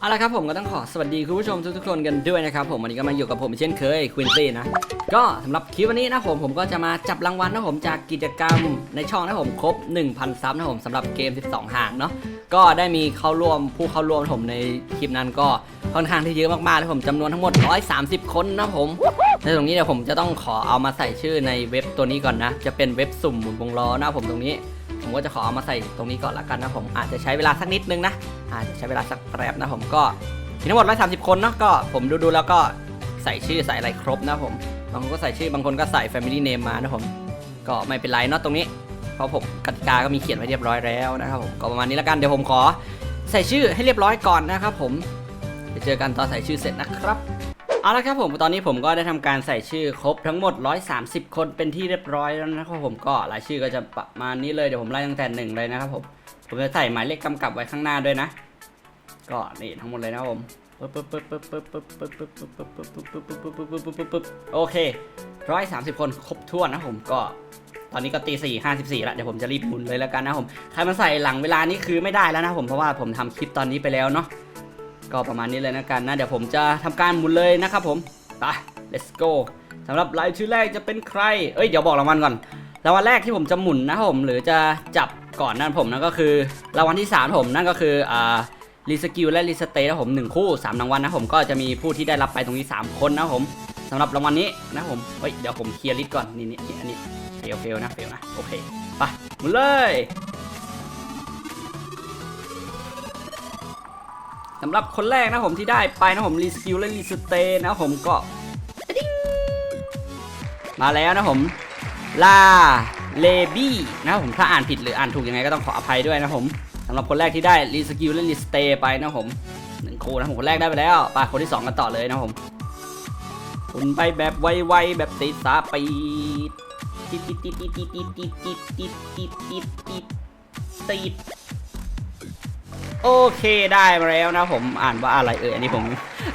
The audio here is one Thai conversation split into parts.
เอาละครับผมก็ต้องขอสวัสดีคุณผู้ชมทุกๆคนกันด้วยนะครับผมวันนี้ก็มาอยู่กับผมเช่นเคยควินซี่นะก็สำหรับคลิปวันนี้นะผมผมก็จะมาจับรางวัลนะผมจากกิจกรรมในช่องนะผมครบ 1,000 ซับนะผมสำหรับเกม 12 ห่างเนาะก็ได้มีเข้าร่วมผู้เข้าร่วมผมในคลิปนั้นก็ค่อนข้างที่เยอะมากๆเลยผมจำนวนทั้งหมด 130 คนนะผมในตรงนี้เดี๋ยวผมจะต้องขอเอามาใส่ชื่อในเว็บตัวนี้ก่อนนะ จะเป็นเว็บสุ่มหมุนวงล้อนะผมตรงนี้ ผมก็จะขอเอามาใส่ตรงนี้ก่อนละกันนะผมอาจจะใช้เวลาสักนิดนึงนะ อาจจะใช้เวลาสักแป๊บนะผมก็มีทั้งหมด130 คนเนาะก็ผมดูดูแล้วก็ใส่ชื่อใส่อะไรครบนะผมบางคนก็ใส่ชื่อบางคนก็ใส่ Family Name มานะผมก็ไม่เป็นไรเนาะตรงนี้ เพราะผมกติกาก็มีเขียนไว้เรียบร้อยแล้วนะครับผมก็ประมาณนี้และกันเดี๋ยวผมขอใส่ชื่อให้เรียบร้อยก่อนนะครับผมเดี๋ยวเจอกันตอนใส่ชื่อเสร็จนะครับเอาละครับผมตอนนี้ผมก็ได้ทำการใส่ชื่อครบทั้งหมด 130 คนเป็นที่เรียบร้อยแล้วนะครับผมก็รายชื่อก็จะประมาณนี้เลยเดี๋ยวผมไล่ตั้งแต่หนึ่งเลยนะครับผม ผมจะใส่หมายเลขกำกับไว้ข้างหน้าด้วยนะ ก็นี่ทั้งหมดเลยนะผมโอเคร้อยสามสิบคนครบถ้วนนะผมก็ตอนนี้ก็ตีสี่ห้าสิบสี่ละเดี๋ยวผมจะรีบหมุนเลยแล้วกันนะผมใครมาใส่หลังเวลานี้คือไม่ได้แล้วนะผมเพราะว่าผมทำคลิปตอนนี้ไปแล้วเนาะก็ประมาณนี้เลยนะกันนะเดี๋ยวผมจะทำการหมุนเลยนะครับผมไป let's go สำหรับรายชื่อแรกจะเป็นใคร เอ้ยเดี๋ยวบอกรางวัลก่อนรางวัลแรกที่ผมจะหมุนนะผมหรือจะจับ ก่อนนั่นผมนั่นก็คือรางวัลที่ 3 ผมนั่นก็คืออ่ารีสกิลและรีสเตย์นะผมหนึ่งคู่3รางวัลนะผมก็จะมีผู้ที่ได้รับไปตรงนี้ 3 คนนะผมสำหรับรางวัลนี้นะผมเฮ้ยเดี๋ยวผมเคลียร์ลิสต์ก่อนนี่นี่อันนี้เฟลเฟลนะเฟลนะโอเคไปหมุนเลยสำหรับคนแรกนะผมที่ได้ไปนะผมรีสกิลและรีสเตย์นะผมก็มาแล้วนะผมลา เลบี้นะผมถ้าอ่านผิดหรืออ่านถูกยังไงก็ต้องขออภัยด้วยนะผมสำหรับคนแรกที่ได้รีสกิลและรีสเตย์ไปนะผมหนึ่งคู่นะผมคนแรกได้ไปแล้วไปคนที่สองกันต่อเลยนะผมคุณไปแบบไวๆแบบติดสาปีติดติดติดติดติดติดติดติดติดติดติดติดติดโอเคได้มาแล้วนะผมอ่านว่าอะไรเอ่ยอันนี้ผม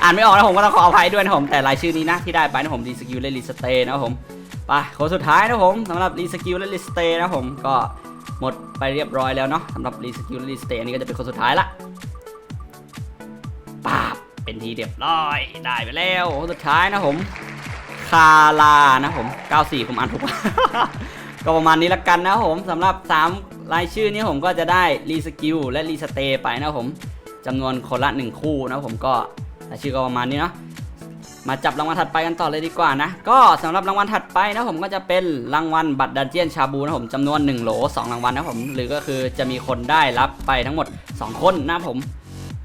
อ่านไม่ออกนะผมก็ต้องขออภัยด้วยนะผมแต่รายชื่อนี้นะที่ได้ไปนะผมรีสกิลและรีสเตย์นะผม ไปคนสุดท้ายนะผมสำหรับรีสกิลและรีสเตย์นะผมก็หมดไปเรียบร้อยแล้วเนาะสำหรับรีสกิลและรีสเตย์นนี้ก็จะเป็นคนสุดท้ายละป้าบเป็นทีเรียบร้อยได้ไปแล้วคนสุดท้ายนะผมคาลานะผม 94 ผมอ่านถูก ก็ประมาณนี้ละกันนะผมสำหรับ 3 รายชื่อนี้ผมก็จะได้รีสกิลและรีสเตย์ไปนะผมจำนวนคนละ 1 คู่นะผมก็รายชื่อก็ประมาณนี้เนาะ มาจับรางวัลถัดไปกันต่อเลยดีกว่านะ ก็สำหรับรางวัลถัดไปนะผมก็จะเป็นรางวัลบัตรดันเจียนชาบูนะผมจำนวน1โหล2รางวัลนะผมหรือก็คือจะมีคนได้รับไปทั้งหมด 2 คนนะผม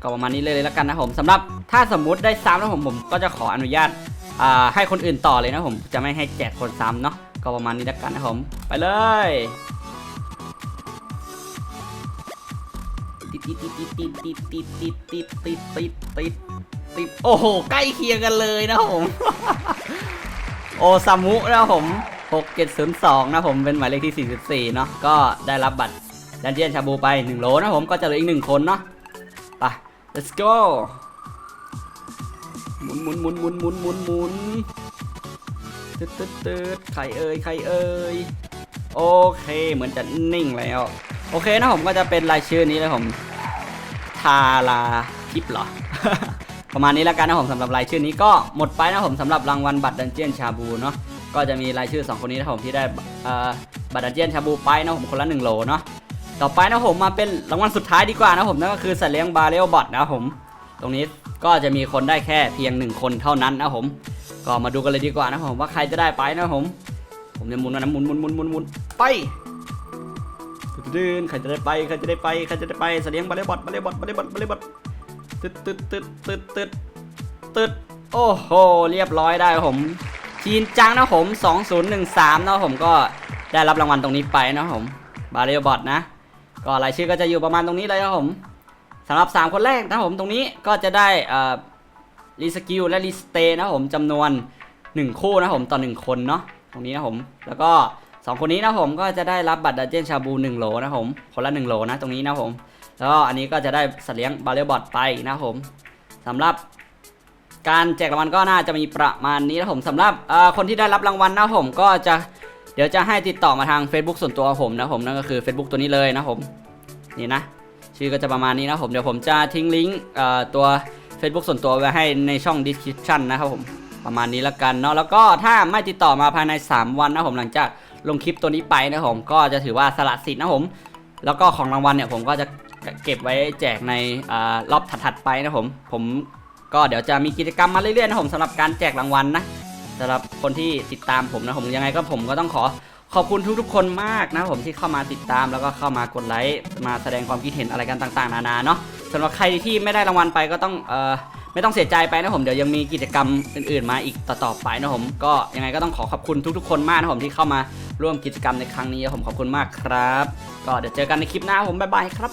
ก็ประมาณนี้เลยแล้วกันนะผมสำหรับถ้าสมมุติได้ซ้ำนะผมผมก็จะขออนุญาตาให้คนอื่นต่อเลยนะผมจะไม่ให้แจกคนซ้ำเนาะก็ประมาณนี้แล้วกันนะผมไปเลยติดติดติดติดติดติดติดติดติดติด ติดโอ้โห ใกล้เคียงกันเลยนะผม โอซามุนะผม 6702 นะผมเป็นหมายเลขที่ 44 เนาะก็ได้รับบัตรดันเจียนชาบูไป 1 โลนะผมก็จะเหลืออีก 1 คนเนาะไป let's go หมุนหมุนหมุนหมุนหมุนหมุนหมุนตึ๊ดตึ๊ดตึ๊ดใครเอ่ยใครเอ่ยโอเคเหมือนจะนิ่งแล้ว โอเคนะผมก็จะเป็นรายชื่อนี้เลยผม ทาราทิปเหรอ ประมาณนี้แล้วกันนะผมสำหรับรายชื่อนี้ก็หมดไปนะผมสำหรับรางวัลบัตรดันเจียนชาบูเนาะก็จะมีรายชื่อ 2 คนนี้นะผมที่ได้บัตรดันเจียนชาบูไปนะผมคนละ 1 โหลเนาะต่อไปนะผมมาเป็นรางวัลสุดท้ายดีกว่านะผมนั่นก็คือสัตว์เลี้ยงบาเรลบอทนะผม ตรงนี้ก็จะมีคนได้แค่เพียง 1 คนเท่านั้นนะผม ก็มาดูกันเลยดีกว่านะผมว่าใครจะได้ไปนะผม ผมจะหมุนนะหมุนหมุนหมุนหมุนหมุนไปดืนใครจะได้ไปใครจะได้ไปใครจะได้ไปสัตว์เลี้ยงบาเรลบอทบาเรลบอทบาเรลบอทบาเรลบอท ตึดตึดตึดตึดตึดตึดโอ้โห เรียบร้อยได้ผมจีนจังนะผม 2013 นะผมก็ได้รับรางวัลตรงนี้ไปนะผม บาเรียบอทนะ ก็รายชื่อก็จะอยู่ประมาณตรงนี้เลยครับผมสำหรับ 3 คนแรกนะผมตรงนี้ก็จะได้รีสกิลและรีสเตย์นะผมจำนวน 1 คู่นะผมต่อ 1 คนเนาะตรงนี้นะผม แล้วก็ 2 คนนี้นะผมก็จะได้รับบัตรดันเจนชาบู 1 โหลนะผม คนละ 1 โหลนะตรงนี้นะผม แล้วก็อันนี้ก็จะได้สัตว์เลี้ยงบาเรลบอทไปนะผมสำหรับการแจกรางวัลก็น่าจะมีประมาณนี้นะผมสำหรับคนที่ได้รับรางวัลนะผมก็จะเดี๋ยวจะให้ติดต่อมาทาง Facebook ส่วนตัวผมนะผมนั่นก็คือ Facebook ตัวนี้เลยนะผมนี่นะ ชื่อก็จะประมาณนี้นะผมเดี๋ยวผมจะทิ้งลิงก์ตัว Facebook ส่วนตัวไว้ให้ในช่อง description นะครับผมประมาณนี้ล้วกันเนาะแล้วก็ถ้าไม่ติดต่อมาภายใน 3 วันนะผมหลังจากลงคลิปตัวนี้ไปนะผมก็จะถือว่าสละสิทธิ์นะผม แล้วก็ของรางวัลเนี่ยผมก็จะ เก็บไว้แจกในอรอบถัดๆไปนะผมผมก็เดี๋ยวจะมีกิจกรรมมาเรื่อยๆนะผมสำหรับการแจกรางวัลนะสำหรับคนที่ติดตามผมนะผมยังไงก็ผมก็ต้องขอขอบคุณทุกๆคนมากนะผมที่เข้ามาติดตามแล้วก็เข้ามากดไลค์มาแสดงความคิดเห็นอะไรกันต่างๆ นานาเนาะสำหรับใครที่ไม่ได้รางวัลไปก็ต้องเอ่อไม่ต้องเสียใจไปนะผมเดี๋ยวยังมีกิจกรรมอื่นๆมาอีกต่อๆไปนะผมก็ยังไงก็ต้องขอขอบคุณทุกๆ คนมากนะผมที่เข้ามาร่วมกิจกรรมในครั้งนี้ผมขอบคุณมากครับ ก็เดี๋ยวเจอกันในคลิปหน้าผมบ๊ายบายครับ